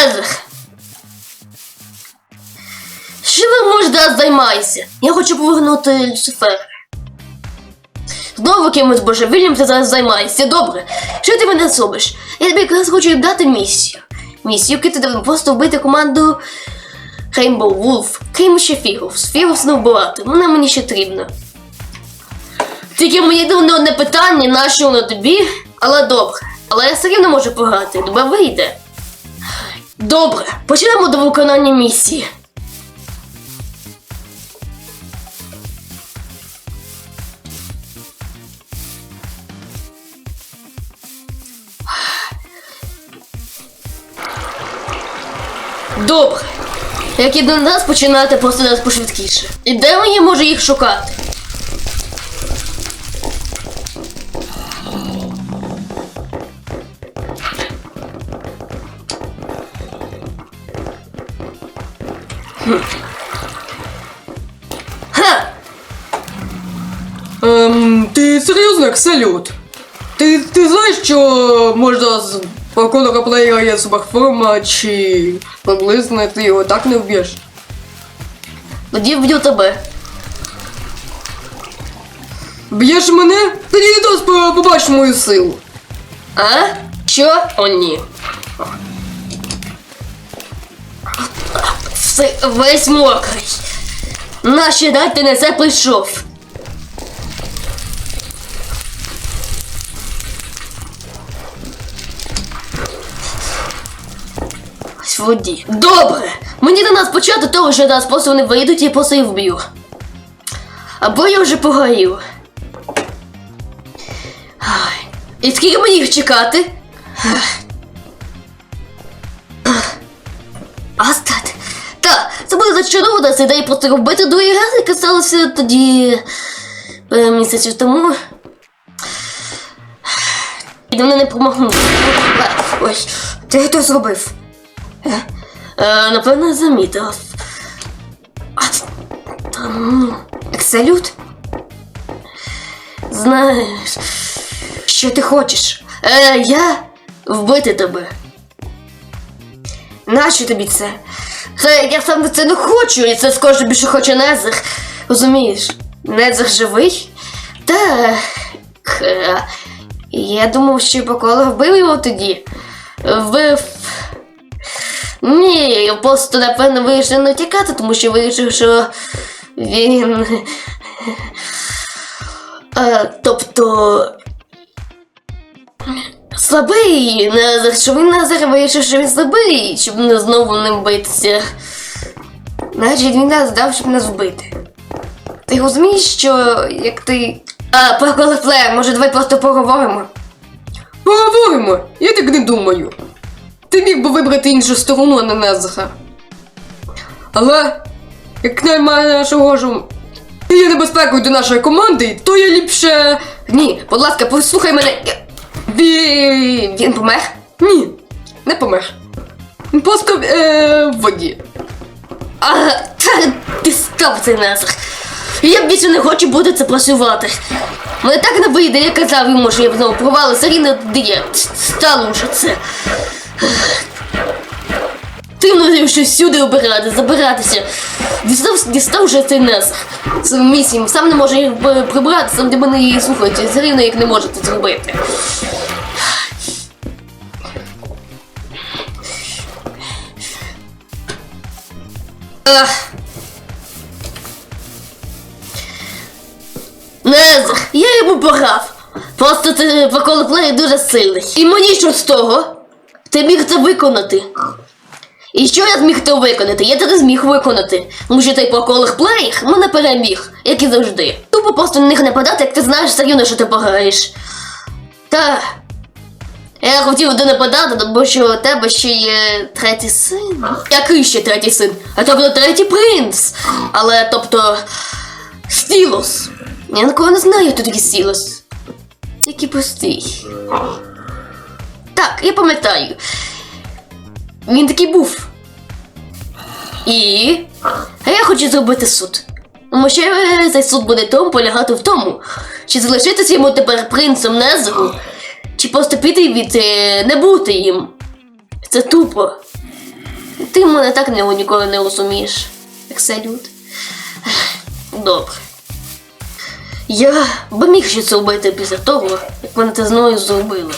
мережах. Що ви можете займаєтеся? Я хочу повернути Люцифера. Знову кимось божевіллям ти зараз займається Добре. Що ти мене зробиш? Я тобі якраз хочу дати місію. Місію кити просто вбити команду Rainbow Wolf. Крім ще Фігус. Фігус не вбивати. Вона мені ще трібна. Тільки мені дивне одне питання, на воно тобі, але добре. Але я все рівно можу пограти, тебе вийде. Добре, почнемо до виконання місії. Добре. Як і до нас починати просто нас пошвидкіше. І де мені може їх шукати? Ем, ти серйозно, як салют? Ти, ти знаєш, що можна з паркурного плеєра є суперформа, чи приблизно ти його так не вб'єш? Тоді вб'ю тебе. Б'єш мене? Тоді не дос побачиш мою силу. А? Що? О, ні. Весь мокрий. Наші дать ти на це прийшов. Ось воді. Добре! Мені до нас почати того, що нас просто вони вийдуть і просто їх вб'ю. Або я вже погорів. І скільки мені їх чекати? Астат. Це буде зачарована ця ідея просто робити другий раз, яке сталося тоді е, місяців тому. І вони не допомогли. Ой, ти хто зробив? Е, е, напевно, замітив. А, там, Екселют? Знаєш, що ти хочеш? Е, я вбити тебе. Нащо тобі це? Це я сам це не хочу, і це скаже більше хоче Незах. Розумієш? Незах живий? Так. Е, Я думав, що Покола вбив його тоді. Вбив. Ні, просто напевно вирішив не тікати, тому що вирішив, що він. Е, тобто. Слабий, що він Назар вирішив, що він слабий, щоб не знову не битися. Значить, він нас дав, щоб нас вбити. Ти розумієш, що як ти. А, про Флеєр, може давай просто поговоримо? Поговоримо, я так не думаю. Ти міг би вибрати іншу сторону, а не Незаха. Але, як немає нашого ж є небезпекою до нашої команди, то я ліпше. Ні, будь ласка, послухай мене. Він... Він помер? Ні, не помер. Він просто е, в воді. А, та, ти цей Назар. Я більше не хочу бути це працювати. Мене так не вийде, я казав йому, що я б знову провалив рівно де я стало вже це. Ти мною щось сюди обирати, забиратися. Дістав, дістав вже цей Назар. Це місії, сам не може їх прибрати, сам де мене її слухають, все рівно як не може це зробити. Незах, я йому пограв. Просто ти прокол плеєр дуже сильний. І мені що з того? Ти міг це виконати. І що я зміг це виконати? Я це не зміг виконати. Тому що той проколих плеєр мене переміг, як і завжди. Тупо просто на них нападати, як ти знаєш все рівно, що ти пограєш. Та. Я хотів до нападати, тому що у тебе ще є третій син. Який ще третій син? А тобто третій принц. Але тобто. Стілос. Я нікого не знаю, хто такий Стілос. Який простий. Так, я пам'ятаю. Він такий був. І. А я хочу зробити суд. Тому що цей суд буде тому полягати в тому, чи залишитися йому тепер принцем Незеру, чи просто піти від е, не бути їм. Це тупо. Ти мене так ніколи не розумієш, як салют. Добре. Я би міг ще це зробити після того, як вони це з мною зробили.